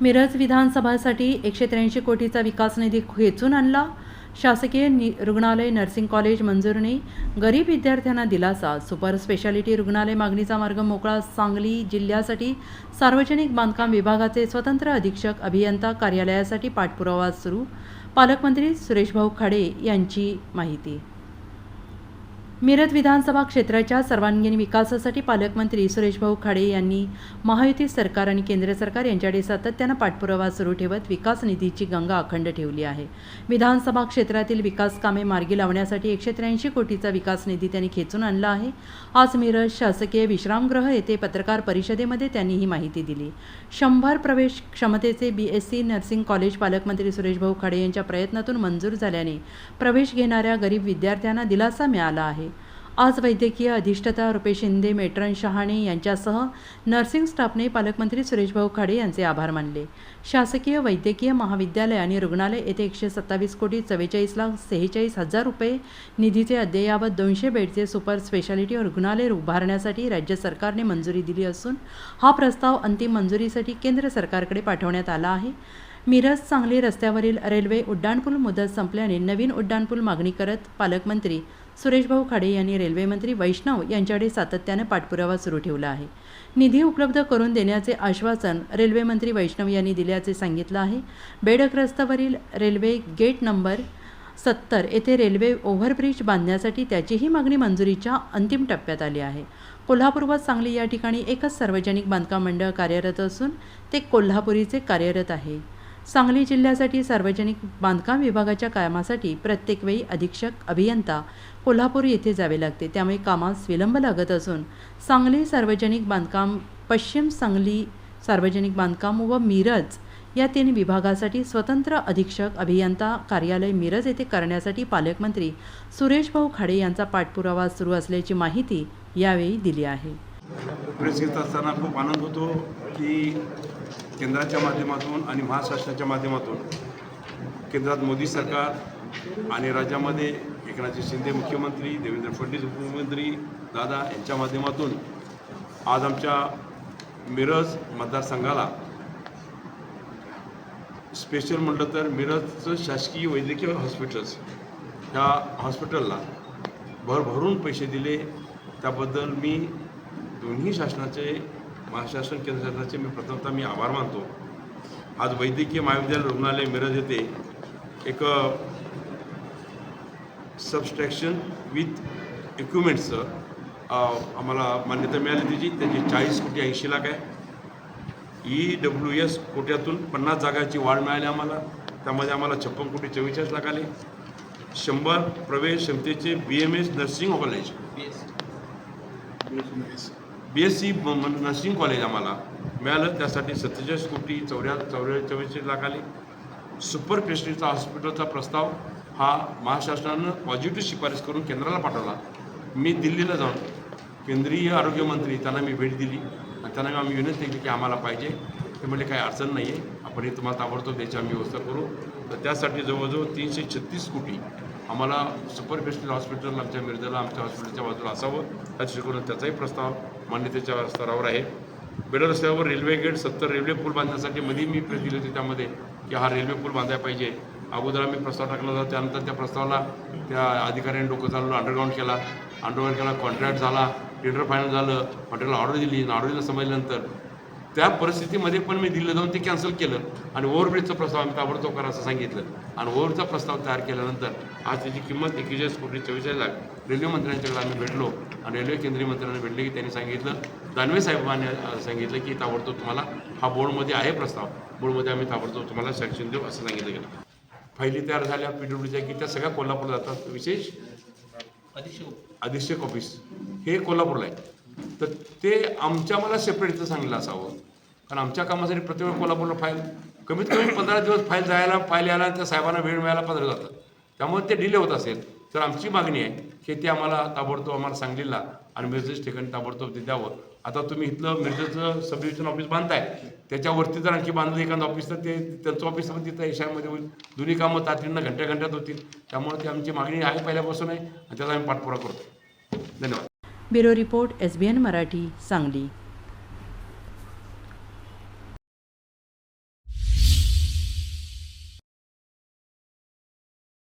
मिरज विधानसभासाठी एकशे त्र्याऐंशी कोटीचा विकास निधी खेचून आणला. शासकीय नि रुग्णालय नर्सिंग कॉलेज मंजूरने गरीब विद्यार्थ्यांना दिलासा सुपर स्पेशालिटी रुग्णालय मागणीचा मार्ग मोकळा सांगली जिल्ह्यासाठी सार्वजनिक बांधकाम विभागाचे स्वतंत्र अधीक्षक अभियंता कार्यालयासाठी पाठपुरावा सुरू पालकमंत्री सुरेशभाऊ खाडे यांची माहिती. मिरज विधानसभा क्षेत्राच्या सर्वांगीण विकासासाठी पालकमंत्री सुरेशभाऊ खाडे यांनी महायुती सरकार आणि केंद्र सरकार यांच्याकडे सातत्यानं पाठपुरावा सुरू ठेवत विकास निधीची गंगा अखंड ठेवली आहे. विधानसभा क्षेत्रातील विकास कामे मार्गी लावण्यासाठी एकशे त्र्याऐंशी कोटीचा विकास निधी त्यांनी खेचून आणला आहे. आज मिरज शासकीय विश्रामगृह येथे पत्रकार परिषदेमध्ये त्यांनी ही माहिती दिली. शंभर प्रवेश क्षमतेचे B S C nursing college पालकमंत्री सुरेशभाऊ खाडे यांच्या प्रयत्नातून मंजूर झाल्याने प्रवेश घेणाऱ्या गरीब विद्यार्थ्यांना दिलासा मिळाला आहे. आज वैद्यकीय अधिष्ठता रुपेश शिंदे मेट्रन शहाणे यांच्यासह नर्सिंग स्टाफने पालकमंत्री सुरेशभाऊ खाडे यांचे आभार मानले. शासकीय वैद्यकीय महाविद्यालय आणि रुग्णालय येथे एकशे सत्तावीस कोटी चव्वेचाळीस लाख सेहेचाळीस हजार रुपये निधीचे अद्ययावत दोनशे बेडचे सुपर स्पेशालिटी रुग्णालय उभारण्यासाठी राज्य सरकारने मंजुरी दिली असून हा प्रस्ताव अंतिम मंजुरीसाठी केंद्र सरकारकडे पाठवण्यात आला आहे. मिरज सांगली रस्त्यावरील रेल्वे उड्डाणपूल मुदत संपल्याने नवीन उड्डाणपूल मागणी करत पालकमंत्री सुरेशभाऊ खाडे यांनी रेल्वेमंत्री वैष्णव यांच्याकडे सातत्यानं पाठपुरावा सुरू ठेवला आहे. निधी उपलब्ध करून देण्याचे आश्वासन रेल्वेमंत्री वैष्णव यांनी दिल्याचे सांगितलं आहे. बेडग्रस्तवरील रेल्वे गेट नंबर सत्तर येथे रेल्वे ओव्हरब्रिज बांधण्यासाठी त्याचीही मागणी मंजुरीच्या अंतिम टप्प्यात आली आहे. कोल्हापूर व सांगली या ठिकाणी एकच सार्वजनिक बांधकाम मंडळ कार्यरत असून ते कोल्हापुरीचे कार्यरत आहे. सांगली जिल्ह्यासाठी सार्वजनिक बांधकाम विभागाच्या कामासाठी प्रत्येक वेळी अधीक्षक अभियंता कोल्हापूर येथे जावे लागते. त्यामुळे कामास विलंब लागत असून सांगली सार्वजनिक बांधकाम पश्चिम सांगली सार्वजनिक बांधकाम व मिरज या तीन विभागासाठी स्वतंत्र अधीक्षक अभियंता कार्यालय मिरज येथे करण्यासाठी पालकमंत्री सुरेशभाऊ खाडे यांचा पाठपुरावा सुरू असल्याची माहिती यावेळी दिली आहे. प्रेस घेत असताना खूप आनंद होतो की केंद्राच्या माध्यमातून आणि महाराष्ट्राच्या माध्यमातून केंद्रात मोदी सरकार आणि राज्यामध्ये एकनाथ शिंदे मुख्यमंत्री देवेंद्र फडणवीस उपमुख्यमंत्री दादा यांच्या माध्यमातून आज आमच्या मिरज मतदारसंघाला स्पेशल म्हटलं तर मिरजचं शासकीय वैद्यकीय हॉस्पिटल्स ह्या हॉस्पिटलला भरभरून पैसे दिले. त्याबद्दल मी दोन्ही शासनाचे महाशासन केंद्र शासनाचे मी प्रथमतः मी आभार मानतो. आज वैद्यकीय महाविद्यालय रुग्णालय मिरज येथे एक सबस्ट्रॅक्शन विथ इक्विपमेंट्सचं आम्हाला मान्यता मिळाली त्याची. त्याची चाळीस कोटी ऐंशी लाख आहे. ई डब्ल्यू एस कोट्यातून पन्नास जागाची वाढ मिळाली आम्हाला. त्यामध्ये आम्हाला छप्पन कोटी चव्वेचाळीस लाख आले. शंभर प्रवेश क्षमतेचे B M S nursing college B S C nursing college आम्हाला मिळालं. त्यासाठी सत्तेचाळीस कोटी चौऱ्या चौऱ्या चव्वेचाळीस लाख आले सुपर स्पेशलिस्ट हॉस्पिटलचा प्रस्ताव हा महाराष्ट्रानं पॉझिटिव्ह शिफारस करून केंद्राला पाठवला. मी दिल्लीला जाऊन केंद्रीय आरोग्यमंत्री त्यांना मी भेट दिली. आणि त्यांना आम्ही विनंती केली की आम्हाला पाहिजे. ते म्हणजे काही अडचण नाही आहे आपण हे तुम्हाला ताबडतोब द्यायची आम्ही व्यवस्था करू. तर त्यासाठी जवळजवळ तीनशे छत्तीस कोटी आम्हाला सुपर स्पेशलिस्ट हॉस्पिटल आमच्या मिर्जाला आमच्या हॉस्पिटलच्या बाजूला असावं. त्या त्याचाही प्रस्ताव मान्यतेच्या स्तरावर आहे. बेडर रस्त्यावर रेल्वे गेट सत्तर रेल्वे पूल बांधण्यासाठी मध्ये मी प्रेस दिली होती त्यामध्ये की हा रेल्वे पूल बांधायला पाहिजे. अगोदर आम्ही प्रस्ताव टाकला होता. त्यानंतर त्या प्रस्तावाला त्या अधिकाऱ्यांनी डोकं चालवलं अंडरग्राऊंड केला. अंडरग्राऊंड केला कॉन्ट्रॅक्ट झाला टेंडर फायनल झालं. हॉटेलला ऑर्डर दिली. ऑर्डर समजल्यानंतर त्या परिस्थितीमध्ये पण मी दिल्लीला जाऊन ते कॅन्सल केलं. आणि ओव्हरब्रिजचा प्रस्ताव आम्ही ताबडतोब करा असं सांगितलं. आणि ओव्हरचा प्रस्ताव तयार केल्यानंतर आज त्याची किंमत एकेचाळीस कोटी चव्वेचाळीस लाख रेल्वे मंत्र्यांच्याकडे आम्ही भेटलो. आणि रेल्वे केंद्रीय मंत्र्यांना भेटले की त्यांनी सांगितलं. दानवे साहेबांनी सांगितलं की ताबडतोब तुम्हाला हा बोर्डमध्ये आहे प्रस्ताव. बोर्डमध्ये आम्ही ताबडतोब तुम्हाला सँक्शन देऊ असं सांगितलं गेलं. फायली तयार झाल्या पी डब्ल्यूच्या की त्या सगळ्या कोल्हापूरला जातात. विशेष अधीक्षक. ऑफिस हे कोल्हापूरला आहे. तर ते आमच्या मला सेपरेट इथं सांगितलं असावं. कारण आमच्या कामासाठी प्रत्येक कोल्हापूरला फाईल कमीत कमी पंधरा दिवस फाईल जायला फाईल यायला त्या साहेबांना वेळ मिळायला पंधरा जातं. त्यामुळे ते डिले होत असेल. तर आमची मागणी आहे की ते आम्हाला ताबडतोब आम्हाला सांगलीला आणि मिरजेच ठिकाणी ताबडतोब ते द्यावं. आता तुम्ही इथलं मिरजेचं सब डिव्हिजन ऑफिस बांधताय त्याच्यावरती जर आणखी बांधलं एखादं ऑफिस तर ते त्यांचं ऑफिस पण तिथं एशियामध्ये होईल. दोन्ही कामं तातडीनं घंट्या घंट्यात होतील. त्यामुळे ती आमची मागणी आहे पहिल्यापासून आहे आणि त्याचा आम्ही पाठपुरा करतो धन्यवाद. Bureau report S B N Marathi Sangli.